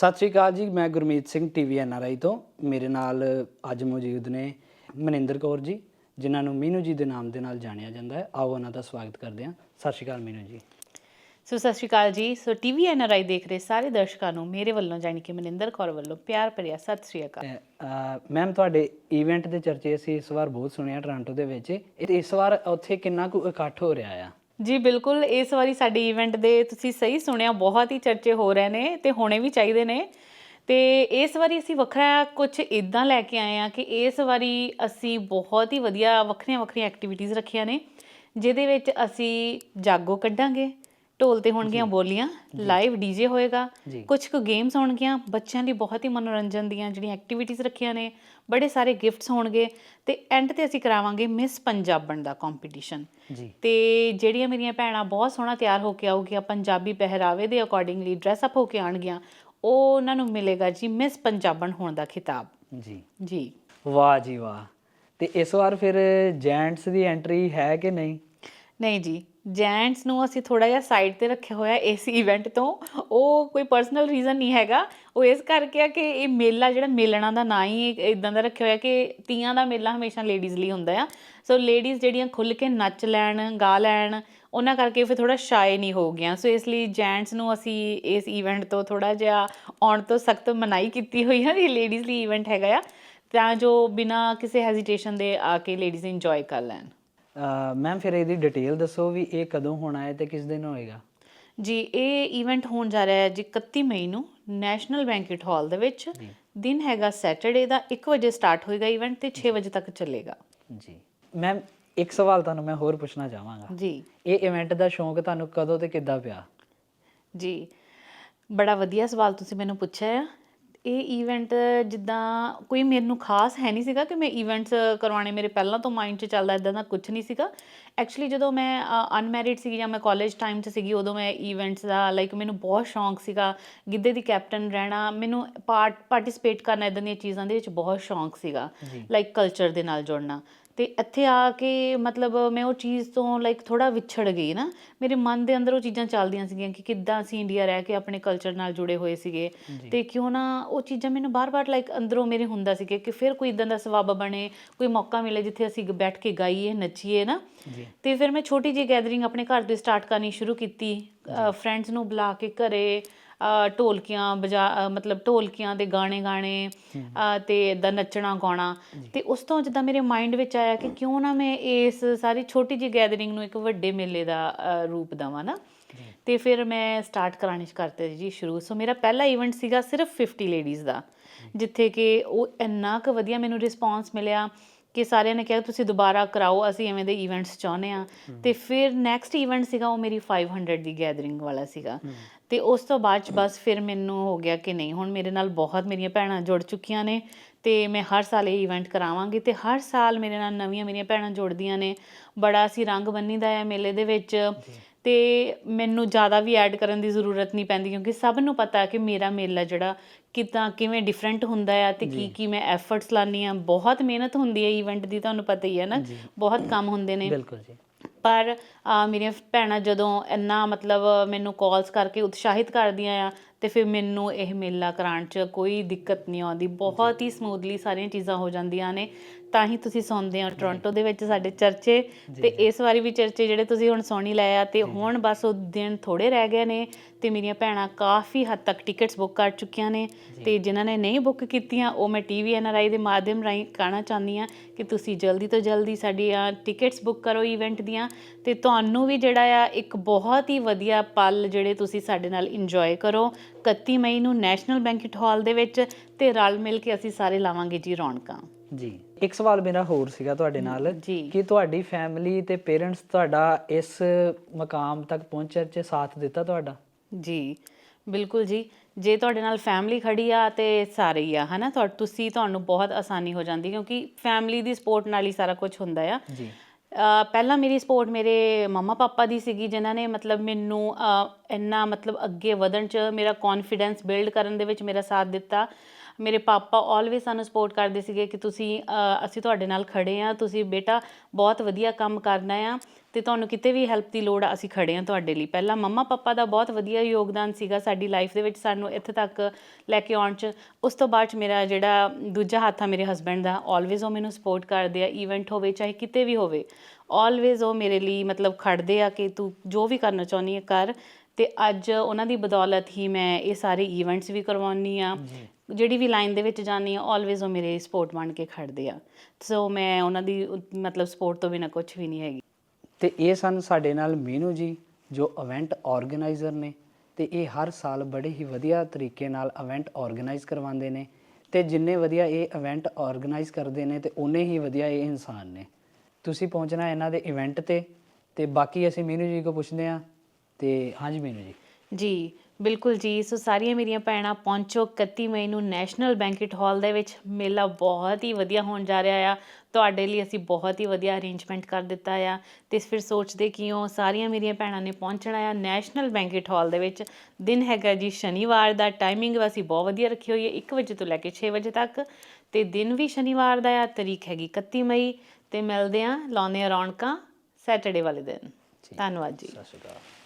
ਸਤਿ ਸ਼੍ਰੀ ਅਕਾਲ ਜੀ ਮੈਂ ਗੁਰਮੀਤ ਸਿੰਘ ਟੀਵੀ ਐਨਆਰਆਈ ਤੋਂ। ਮੇਰੇ ਨਾਲ ਅੱਜ ਮੌਜੂਦ ਨੇ ਮਨਿੰਦਰ ਕੌਰ ਜੀ ਜਿਨ੍ਹਾਂ ਨੂੰ ਮੀਨੂ ਜੀ ਦੇ ਨਾਮ ਦੇ ਨਾਲ ਜਾਣਿਆ ਜਾਂਦਾ ਹੈ। ਆਓ ਉਹਨਾਂ ਦਾ ਸਵਾਗਤ ਕਰਦੇ ਹਾਂ। ਸਤਿ ਸ਼੍ਰੀ ਅਕਾਲ ਮੀਨੂ ਜੀ। ਸੋ ਸਤਿ ਸ਼੍ਰੀ ਅਕਾਲ ਜੀ। ਸੋ ਟੀਵੀ ਐਨਆਰਆਈ ਦੇਖ ਰਹੇ ਸਾਰੇ ਦਰਸ਼ਕਾਂ ਨੂੰ ਮੇਰੇ ਵੱਲੋਂ ਜਾਣੀ ਕਿ ਮਨਿੰਦਰ ਕੌਰ ਵੱਲੋਂ ਪਿਆਰ ਭਰਿਆ ਸਤਿ ਸ਼੍ਰੀ ਅਕਾਲ। ਮੈਮ ਤੁਹਾਡੇ ਇਵੈਂਟ ਦੇ ਚਰਚੇ ਅਸੀਂ ਇਸ ਵਾਰ ਬਹੁਤ ਸੁਣਿਆ ਟੋਰਾਂਟੋ ਦੇ ਵਿੱਚ। ਇਸ ਵਾਰ ਉੱਥੇ ਕਿੰਨਾ ਕੁ ਇਕੱਠ ਹੋ ਰਿਹਾ ਆ? ਜੀ ਬਿਲਕੁਲ, ਇਸ ਵਾਰੀ ਸਾਡੇ ਇਵੈਂਟ ਦੇ ਤੁਸੀਂ ਸਹੀ ਸੁਣਿਆ, ਬਹੁਤ ਹੀ ਚਰਚੇ ਹੋ ਰਹੇ ਨੇ ਤੇ ਹੋਣੇ ਵੀ ਚਾਹੀਦੇ ਨੇ। ਤੇ ਇਸ ਵਾਰੀ ਅਸੀਂ ਵੱਖਰਾ ਕੁਝ ਇਦਾਂ ਲੈ ਕੇ ਆਏ ਆ ਕਿ ਇਸ ਵਾਰੀ ਅਸੀਂ ਬਹੁਤ ਹੀ ਵਧੀਆ ਵੱਖਰੀਆਂ ਵੱਖਰੀਆਂ ਐਕਟੀਵਿਟੀਜ਼ ਰੱਖੀਆਂ ਨੇ, ਜਿਹਦੇ ਵਿੱਚ ਅਸੀਂ ਜਾਗੋ ਕੱਢਾਂਗੇ ਢੋਲ ਤੇ ਹੋਣਗੀਆਂ ਬੋਲੀਆਂ ਲਾਈਵ ਡੀਜੇ ਹੋਏਗਾ। ਕੁਝ ਕੁ ਗੇਮਸ ਹੋਣਗੀਆਂ ਬੱਚਿਆਂ ਲਈ ਬਹੁਤ ਹੀ ਮਨੋਰੰਜਨ ਦੀਆਂ ਜਿਹੜੀਆਂ ਐਕਟੀਵਿਟੀਜ਼ ਰੱਖੀਆਂ ਨੇ ਬੜੇ ਸਾਰੇ ਗਿਫਟਸ ਹੋਣਗੇ ਤੇ ਐਂਡ ਤੇ ਅਸੀਂ ਕਰਾਵਾਂਗੇ ਮਿਸ ਪੰਜਾਬਣ ਦਾ ਕੰਪੀਟੀਸ਼ਨ ਤੇ ਜਿਹੜੀਆਂ ਮੇਰੀਆਂ ਭੈਣਾਂ ਬਹੁਤ ਸੋਹਣਾ ਤਿਆਰ ਹੋ ਕੇ ਆਉਗੀਆਂ ਪੰਜਾਬੀ ਪਹਿਰਾਵੇ ਦੇ ਅਕੋਰਡਿੰਗਲੀ ਡਰੈਸ ਅਪ ਹੋ ਕੇ ਆਣਗੀਆਂ ਉਹ ਉਹਨਾਂ ਨੂੰ ਮਿਲੇਗਾ ਜੀ ਮਿਸ ਪੰਜਾਬਣ ਹੋਣ ਦਾ ਖਿਤਾਬ। ਜੀ। ਜੀ। ਵਾਹ ਜੀ ਵਾਹ। ਤੇ ਇਸ ਵਾਰ ਫਿਰ ਜੈਂਟਸ ਦੀ ਐਂਟਰੀ ਹੈ ਕਿ ਨਹੀਂ? ਨਹੀਂ ਜੀ ਜੈਂਟਸ ਨੂੰ ਅਸੀਂ ਥੋੜਾ ਜਿਹਾ ਸਾਈਡ ਤੇ ਰੱਖਿਆ ਹੋਇਆ ਇਸ ਇਵੈਂਟ ਤੋਂ, ਉਹ ਕੋਈ ਪਰਸਨਲ ਰੀਜ਼ਨ ਨਹੀਂ ਹੈਗਾ। ਉਹ ਇਸ ਕਰਕੇ ਆ ਕਿ ਇਹ ਮੇਲਾ ਜਿਹੜਾ ਮੇਲਣਾ ਦਾ ਨਾਂ ਹੀ ਇਦਾਂ ਦਾ ਰੱਖਿਆ ਹੋਇਆ ਕਿ ਤੀਆਂ ਦਾ ਮੇਲਾ ਹਮੇਸ਼ਾ ਲੇਡੀਜ਼ ਲਈ ਹੁੰਦਾ ਆ। ਸੋ ਲੇਡੀਜ਼ ਜਿਹੜੀਆਂ ਖੁੱਲ ਕੇ ਨੱਚ ਲੈਣ, ਗਾ ਲੈਣ, ਉਹਨਾਂ ਕਰਕੇ ਫਿਰ ਥੋੜਾ ਸ਼ਾਏ ਨਹੀਂ ਹੋ ਗਿਆ ਸੋ ਇਸ ਲਈ ਜੈਂਟਸ ਨੂੰ ਅਸੀਂ ਇਸ ਇਵੈਂਟ ਤੋਂ ਥੋੜਾ ਜਿਹਾ ਆਉਣ ਤੋਂ ਸਖਤ ਮਨਾਈ ਕੀਤੀ ਹੋਈ ਹੈ ਇਹ ਲੇਡੀਜ਼ ਲਈ ਇਵੈਂਟ ਹੈਗਾ ਆ। ਤਾਂ ਜੋ ਬਿਨਾ ਕਿਸੇ ਹੈਜ਼ਿਟੇਸ਼ਨ ਦੇ ਆ ਕੇ ਲੇਡੀਜ਼ ਇੰਜੋਏ ਕਰ ਲੈਣ। ਮੈਮ ਫਿਰ ਇਹਦੀ ਡਿਟੇਲ ਦੱਸੋ ਵੀ ਇਹ ਕਦੋਂ ਹੋਣਾ ਹੈ ਤੇ ਕਿਸ ਦਿਨ ਹੋਏਗਾ? ਜੀ ਇਹ ਇਵੈਂਟ ਹੋਣ ਜਾ ਰਿਹਾ ਹੈ ਜੀ 31 ਮਈ ਨੂੰ ਨੈਸ਼ਨਲ ਬੈਂਕਟ ਹਾਲ ਦੇ ਵਿੱਚ। ਦਿਨ ਹੈਗਾ ਸੈਟਰਡੇ ਦਾ 1 ਵਜੇ ਸਟਾਰਟ ਹੋਏਗਾ ਇਵੈਂਟ ਤੇ 6 ਵਜੇ ਤੱਕ ਚੱਲੇਗਾ। ਜੀ। ਮੈਮ ਇੱਕ ਸਵਾਲ ਤੁਹਾਨੂੰ ਮੈਂ ਹੋਰ ਪੁੱਛਣਾ ਚਾਹਾਂਗਾ। ਜੀ। ਇਹ ਇਵੈਂਟ ਦਾ ਸ਼ੌਂਕ ਤੁਹਾਨੂੰ ਕਦੋਂ ਤੇ ਕਿੱਦਾਂ ਪਿਆ? ਜੀ। ਬੜਾ ਵਧੀਆ ਸਵਾਲ ਤੁਸੀਂ ਮੈਨੂੰ ਪੁੱਛਿਆ ਆ। ਇਹ ਇਵੈਂਟ ਜਿੱਦਾਂ ਕੋਈ ਮੈਨੂੰ ਖਾਸ ਹੈ ਨਹੀਂ ਸੀਗਾ ਕਿ ਮੈਂ ਇਵੈਂਟਸ ਕਰਵਾਉਣੇ ਮੇਰੇ ਪਹਿਲਾਂ ਤੋਂ ਮਾਈਂਡ 'ਚ ਚੱਲਦਾ ਇਦਾਂ ਦਾ ਕੁਝ ਨਹੀਂ ਸੀਗਾ। ਐਕਚੁਅਲੀ ਜਦੋਂ ਮੈਂ ਅਨਮੈਰਿਡ ਸੀਗੀ ਜਾਂ ਮੈਂ ਕਾਲਜ ਟਾਈਮ 'ਚ ਸੀਗੀ ਉਦੋਂ ਮੈਂ ਇਵੈਂਟਸ ਦਾ ਲਾਈਕ ਮੈਨੂੰ ਬਹੁਤ ਸ਼ੌਂਕ ਸੀਗਾ। ਗਿੱਧੇ ਦੀ ਕੈਪਟਨ ਰਹਿਣਾ ਮੈਨੂੰ ਪਾਰਟ ਪਾਰਟਿਸਿਪੇਟ ਕਰਨਾ ਇਦਾਂ ਦੀਆਂ ਚੀਜ਼ਾਂ ਦੇ ਵਿੱਚ ਬਹੁਤ ਸ਼ੌਂਕ ਸੀਗਾ। ਲਾਈਕ ਕਲਚਰ ਦੇ ਨਾਲ ਜੁੜਨਾ। ਤੇ ਇੱਥੇ ਆ ਕੇ ਮਤਲਬ ਮੈਂ ਉਹ ਚੀਜ਼ ਤੋਂ ਲਾਈਕ ਥੋੜਾ ਵਿਛੜ ਗਈ ਨਾ। ਮੇਰੇ ਮਨ ਦੇ ਅੰਦਰ ਉਹ ਚੀਜ਼ਾਂ ਚੱਲਦੀਆਂ ਸੀਗੀਆਂ ਕਿ ਕਿੱਦਾਂ ਅਸੀਂ ਇੰਡੀਆ ਰਹਿ ਕੇ ਆਪਣੇ ਕਲਚਰ ਨਾਲ ਜੁੜੇ ਹੋਏ ਸੀਗੇ। ਤੇ ਕਿਉਂ ਨਾ ਉਹ ਚੀਜ਼ਾਂ ਮੈਨੂੰ ਬਾਰ-ਬਾਰ ਲਾਈਕ ਅੰਦਰੋਂ ਮੇਰੇ ਹੁੰਦਾ ਸੀ ਕਿ ਫਿਰ ਕੋਈ ਇਦਾਂ ਦਾ ਸਵਾਬ ਬਣੇ ਕੋਈ ਮੌਕਾ ਮਿਲੇ ਜਿੱਥੇ ਅਸੀਂ ਬੈਠ ਕੇ ਗਾਈਏ ਨੱਚੀਏ ਨਾ। ਤੇ ਫਿਰ ਮੈਂ ਛੋਟੀ ਜਿਹੀ ਗੈਦਰਿੰਗ ਆਪਣੇ ਘਰ ਤੋਂ ਸਟਾਰਟ ਕਰਨੀ ਸ਼ੁਰੂ ਕੀਤੀ। ਫਰੈਂਡਸ ਨੂੰ ਬੁਲਾ ਕੇ ਘਰੇ ਢੋਲਕੀਆਂ ਬਜਾ ਮਤਲਬ ਢੋਲਕੀਆਂ ਦੇ ਗਾਣੇ ਗਾਣੇ ਤੇ ਇਦਾਂ ਨੱਚਣਾ ਗਾਉਣਾ। ਤੇ ਉਸ ਤੋਂ ਜਿੱਦਾਂ ਮੇਰੇ ਮਾਈਂਡ ਵਿੱਚ ਆਇਆ ਕਿ ਕਿਉਂ ਨਾ ਮੈਂ ਇਸ ਸਾਰੀ ਛੋਟੀ ਜਿਹੀ ਗੈਦਰਿੰਗ ਨੂੰ ਇੱਕ ਵੱਡੇ ਮੇਲੇ ਦਾ ਰੂਪ ਦਵਾਂ ਨਾ। ਤੇ ਫਿਰ ਮੈਂ ਸਟਾਰਟ ਕਰਾਣੀ ਕਰਤੇ ਜੀ ਸ਼ੁਰੂ। ਸੋ ਮੇਰਾ ਪਹਿਲਾ ਇਵੈਂਟ ਸੀਗਾ ਸਿਰਫ 50 ਲੇਡੀਜ਼ ਦਾ। ਜਿੱਥੇ ਕਿ ਉਹ ਇੰਨਾ ਕੁ ਵਧੀਆ ਮੈਨੂੰ ਰਿਸਪੌਂਸ ਮਿਲਿਆ। ਕਿ ਸਾਰਿਆਂ ਨੇ ਕਿਹਾ ਤੁਸੀਂ ਦੁਬਾਰਾ ਕਰਾਓ ਅਸੀਂ ਐਵੇਂ ਦੇ ਇਵੈਂਟਸ ਚਾਹੁੰਦੇ ਆ ਤੇ ਫਿਰ ਨੈਕਸਟ ਇਵੈਂਟ ਸੀਗਾ ਉਹ ਮੇਰੀ 500 ਦੀ ਗੈਦਰਿੰਗ ਵਾਲਾ ਸੀਗਾ। ਤੇ ਉਸ ਤੋਂ ਬਾਅਦ 'ਚ ਬਸ ਫਿਰ ਮੈਨੂੰ ਹੋ ਗਿਆ ਕਿ ਨਹੀਂ ਹੁਣ ਮੇਰੇ ਨਾਲ ਬਹੁਤ ਮੇਰੀਆਂ ਭੈਣਾਂ ਜੁੜ ਚੁੱਕੀਆਂ ਨੇ ਤੇ ਮੈਂ ਹਰ ਸਾਲ ਇਹ ਇਵੈਂਟ ਕਰਾਵਾਂਗੀ ਤੇ ਹਰ ਸਾਲ ਮੇਰੇ ਨਾਲ ਨਵੀਆਂ ਮੇਰੀਆਂ ਭੈਣਾਂ ਜੁੜਦੀਆਂ ਨੇ। ਬੜਾ ਅਸੀਂ ਰੰਗ ਬੰਨੀਦਾ ਹੈ ਮੇਲੇ ਦੇ ਵਿੱਚ। ਤੇ ਮੈਨੂੰ ਜ਼ਿਆਦਾ ਵੀ ਐਡ ਕਰਨ ਦੀ ਜ਼ਰੂਰਤ ਨਹੀਂ ਪੈਂਦੀ ਕਿਉਂਕਿ ਸਭ ਨੂੰ ਪਤਾ ਕਿ ਮੇਰਾ ਮੇਲਾ ਜਿਹੜਾ ਕਿਦਾਂ ਕਿਵੇਂ ਡਿਫਰੈਂਟ ਹੁੰਦਾ ਹੈ ਤੇ ਕੀ ਕੀ ਮੈਂ ਐਫਰਟਸ ਲਾਨੀ ਆ ਬਹੁਤ ਮਿਹਨਤ ਹੁੰਦੀ ਹੈ ਇਵੈਂਟ ਦੀ ਤੁਹਾਨੂੰ ਪਤਾ ਹੀ ਹੈ ਨਾ। ਬਹੁਤ ਕੰਮ ਹੁੰਦੇ ਨੇ। ਬਿਲਕੁਲ ਜੀ। ਪਰ ਮੇਰੀਆਂ ਭੈਣਾਂ ਜਦੋਂ ਇੰਨਾ ਮਤਲਬ ਮੈਨੂੰ ਕਾਲਸ ਕਰਕੇ ਉਤਸ਼ਾਹਿਤ ਕਰਦੀਆਂ ਆ ਤੇ ਫਿਰ ਮੈਨੂੰ ਇਹ ਮੇਲਾ ਕਰਾਉਣ 'ਚ ਕੋਈ ਦਿੱਕਤ ਨਹੀਂ ਆਉਂਦੀ। ਬਹੁਤ ਹੀ ਸਮੂਥਲੀ ਸਾਰੀਆਂ ਚੀਜ਼ਾਂ ਹੋ ਜਾਂਦੀਆਂ ਨੇ। ਤਾਂ ਹੀ ਤੁਸੀਂ ਸੁਣਦੇ ਹੋ ਟੋਰਾਂਟੋ ਦੇ ਵਿੱਚ ਸਾਡੇ ਚਰਚੇ ਤੇ ਇਸ ਵਾਰੀ ਵੀ ਚਰਚੇ ਜਿਹੜੇ ਤੁਸੀਂ ਹੁਣ ਸੋਣੀ ਲਏ ਆ ਤੇ ਹੁਣ ਬਸ ਉਹ ਦਿਨ ਥੋੜੇ ਰਹਿ ਗਏ ਨੇ ਤੇ ਮੇਰੀਆਂ ਭੈਣਾਂ ਕਾਫੀ ਹੱਦ ਤੱਕ ਟਿਕਟਸ ਬੁੱਕ ਕਰ ਚੁੱਕੀਆਂ ਨੇ ਤੇ ਜਿਨ੍ਹਾਂ ਨੇ ਨਹੀਂ ਬੁੱਕ ਕੀਤੀਆਂ ਉਹ ਮੈਂ ਟੀਵੀ ਐਨਆਰਆਈ ਦੇ ਮਾਧਿਅਮ ਰਾਹੀਂ ਕਹਿਣਾ ਚਾਹੁੰਦੀ ਆ ਕਿ ਤੁਸੀਂ ਜਲਦੀ ਤੋਂ ਜਲਦੀ ਸਾਡੀਆਂ ਟਿਕਟਸ ਬੁੱਕ ਕਰੋ ਇਵੈਂਟ ਦੀਆਂ ਤੇ ਤੁਹਾਨੂੰ ਵੀ ਜਿਹੜਾ ਆ ਇੱਕ ਬਹੁਤ ਹੀ ਵਧੀਆ ਪਲ ਜਿਹੜੇ ਤੁਸੀਂ ਸਾਡੇ ਨਾਲ ਇੰਜੋਏ ਕਰੋ 31 ਮਈ ਨੂੰ ਨੈਸ਼ਨਲ ਬੈਂਕਟ ਹਾਲ ਦੇ ਵਿੱਚ ਤੇ ਰਲ ਮਿਲ ਕੇ ਅਸੀਂ ਸਾਰੇ ਲਾਵਾਂਗੇ ਜੀ ਰੌਣਕਾਂ। ਜੀ। ਇੱਕ ਸਵਾਲ ਮੇਰਾ ਹੋਰ ਸੀਗਾ ਤੁਹਾਡੇ ਨਾਲ। ਕਿ ਤੁਹਾਡੀ ਫੈਮਿਲੀ ਤੇ ਪੇਰੈਂਟਸ ਤੁਹਾਡਾ ਇਸ ਮਕਾਮ ਤੱਕ ਪਹੁੰਚਣ 'ਚ ਸਾਥ ਦਿੱਤਾ ਤੁਹਾਡਾ? ਜੀ ਬਿਲਕੁਲ ਜੀ। ਜੇ ਤੁਹਾਡੇ ਨਾਲ ਫੈਮਿਲੀ ਖੜੀ ਆ ਤੇ ਸਾਰੇ ਹੀ ਆ ਹਨਾ? ਤੁਹਾ ਤੁਸੀਂ ਤੁਹਾਨੂੰ ਬਹੁਤ ਆਸਾਨੀ ਹੋ ਜਾਂਦੀ ਕਿਉਂਕਿ ਫੈਮਿਲੀ ਦੀ ਸਪੋਰਟ ਨਾਲ ਹੀ ਸਾਰਾ ਕੁਝ ਹੁੰਦਾ ਆ। ਜੀ। ਪਹਿਲਾਂ ਮੇਰੀ ਸਪੋਰਟ ਮੇਰੇ ਮਮਾ ਪਾਪਾ ਦੀ ਸੀਗੀ ਜਿਨ੍ਹਾਂ ਨੇ ਮਤਲਬ ਮੈਨੂੰ ਇੰਨਾ ਮਤਲਬ ਅੱਗੇ ਵਧਣ ਚ ਮੇਰਾ ਕੌਨਫੀਡੈਂਸ ਬਿਲਡ ਕਰਨ ਦੇ ਵਿੱਚ ਮੇਰਾ ਸਾਥ ਦਿੱਤਾ। ਮੇਰੇ ਪਾਪਾ ਆਲਵੇਸ ਸਾਨੂੰ ਸਪੋਰਟ ਕਰਦੇ ਸੀਗੇ ਕਿ ਤੁਸੀਂ ਅਸੀਂ ਤੁਹਾਡੇ ਨਾਲ ਖੜੇ ਆ ਤੁਸੀਂ ਬੇਟਾ ਬਹੁਤ ਵਧੀਆ ਕੰਮ ਕਰਨਾ ਆ ਤੇ ਤੁਹਾਨੂੰ ਕਿਤੇ ਵੀ ਹੈਲਪ ਦੀ ਲੋੜ ਆ, ਅਸੀਂ ਖੜੇ ਆ ਤੁਹਾਡੇ ਲਈ। ਪਹਿਲਾਂ ਮੰਮਾ ਪਾਪਾ ਦਾ ਬਹੁਤ ਵਧੀਆ ਯੋਗਦਾਨ ਸੀਗਾ ਸਾਡੀ ਲਾਈਫ ਦੇ ਵਿੱਚ ਸਾਨੂੰ ਇੱਥੇ ਤੱਕ ਲੈ ਕੇ ਆਉਣ ਚ। ਉਸ ਤੋਂ ਬਾਅਦ 'ਚ ਮੇਰਾ ਜਿਹੜਾ ਦੂਜਾ ਹੱਥ ਆ ਮੇਰੇ ਹਸਬੰਡ ਦਾ ਆਲਵੇਸ ਉਹ ਮੈਨੂੰ ਸਪੋਰਟ ਕਰਦੇ ਆ ਇਵੈਂਟ ਹੋਵੇ, ਚਾਹੇ ਕਿਤੇ ਵੀ ਹੋਵੇ। ਆਲਵੇਸ ਉਹ ਮੇਰੇ ਲਈ ਮਤਲਬ ਖੜਦੇ ਆ ਕਿ ਤੂੰ ਜੋ ਵੀ ਕਰਨਾ ਚਾਹੁੰਦੀ ਹੈ ਕਰ। ਤੇ ਅੱਜ ਉਹਨਾਂ ਦੀ ਬਦੌਲਤ ਹੀ ਮੈਂ ਇਹ ਸਾਰੇ ਇਵੈਂਟਸ ਵੀ ਕਰਵਾਉਣੀ ਆ। ਜਿਹੜੀ ਵੀ ਲਾਈਨ ਦੇ ਵਿੱਚ ਜਾਂਦੀ ਆ ਆਲਵੇਸ ਉਹ ਮੇਰੇ ਸਪੋਰਟ ਬਣ ਕੇ ਖੜਦੇ ਆ। ਸੋ ਮੈਂ ਉਹਨਾਂ ਦੀ ਮਤਲਬ ਸਪੋਰਟ ਤੋਂ ਬਿਨਾਂ ਕੁਝ ਵੀ ਨਹੀਂ ਹੈਗੀ। ਤੇ ਇਹ ਸਨ ਸਾਡੇ ਨਾਲ ਮੀਨੂ ਜੀ ਜੋ ਇਵੈਂਟ ਆਰਗੇਨਾਈਜ਼ਰ ਨੇ ਤੇ ਇਹ ਹਰ ਸਾਲ ਬੜੇ ਹੀ ਵਧੀਆ ਤਰੀਕੇ ਨਾਲ ਇਵੈਂਟ ਆਰਗੇਨਾਈਜ਼ ਕਰਵਾਉਂਦੇ ਨੇ ਤੇ ਜਿੰਨੇ ਵਧੀਆ ਇਹ ਇਵੈਂਟ ਆਰਗੇਨਾਈਜ਼ ਕਰਦੇ ਨੇ ਤੇ ਉਨੇ ਹੀ ਵਧੀਆ ਇਹ ਇਨਸਾਨ ਨੇ। ਤੁਸੀਂ ਪਹੁੰਚਣਾ ਇਹਨਾਂ ਦੇ ਇਵੈਂਟ ਤੇ ਤੇ ਬਾਕੀ ਅਸੀਂ ਮੀਨੂ ਜੀ ਕੋ ਪੁੱਛਦੇ ਹਾਂ ਤੇ ਹਾਂਜੀ ਮੀਨੂ ਜੀ। ਜੀ ਬਿਲਕੁਲ ਜੀ ਸੋ ਸਾਰੀਆਂ ਮੇਰੀਆਂ ਭੈਣਾਂ ਪਹੁੰਚੋ 31 ਮਈ ਨੂੰ ਨੈਸ਼ਨਲ ਬੈਂਕਟ ਹਾਲ ਦੇ ਵਿੱਚ। ਮੇਲਾ ਬਹੁਤ ਹੀ ਵਧੀਆ ਹੋਣ ਜਾ ਰਿਹਾ ਆ। ਤੁਹਾਡੇ ਲਈ ਅਸੀਂ ਬਹੁਤ ਹੀ ਵਧੀਆ ਅਰੇਂਜਮੈਂਟ ਕਰ ਦਿੱਤਾ ਆ। ਤੇ ਫਿਰ ਸੋਚਦੇ ਕਿਉਂ ਸਾਰੀਆਂ ਮੇਰੀਆਂ ਭੈਣਾਂ ਨੇ ਪਹੁੰਚਣਾ ਆ ਨੈਸ਼ਨਲ ਬੈਂਕਟ ਹਾਲ ਦੇ ਵਿੱਚ। ਦਿਨ ਹੈਗਾ ਜੀ ਸ਼ਨੀਵਾਰ ਦਾ ਟਾਈਮਿੰਗ ਅਸੀਂ ਬਹੁਤ ਵਧੀਆ ਰੱਖੀ ਹੋਈ ਹੈ 1 ਵਜੇ ਤੋਂ ਲੈ ਕੇ 6 ਵਜੇ ਤੱਕ। ਤੇ ਦਿਨ ਵੀ ਸ਼ਨੀਵਾਰ ਦਾ ਆ ਤਰੀਕ ਹੈਗੀ 31 ਮਈ। ਤੇ ਮਿਲਦੇ ਆ ਲਾਉਂਦੇ ਆ ਰੌਣਕਾਂ ਸੈਟਰਡੇ ਵਾਲੇ ਦਿਨ। ਧੰਨਵਾਦ ਜੀ। ਸਤਿ ਸ਼੍ਰੀ ਅਕਾਲ।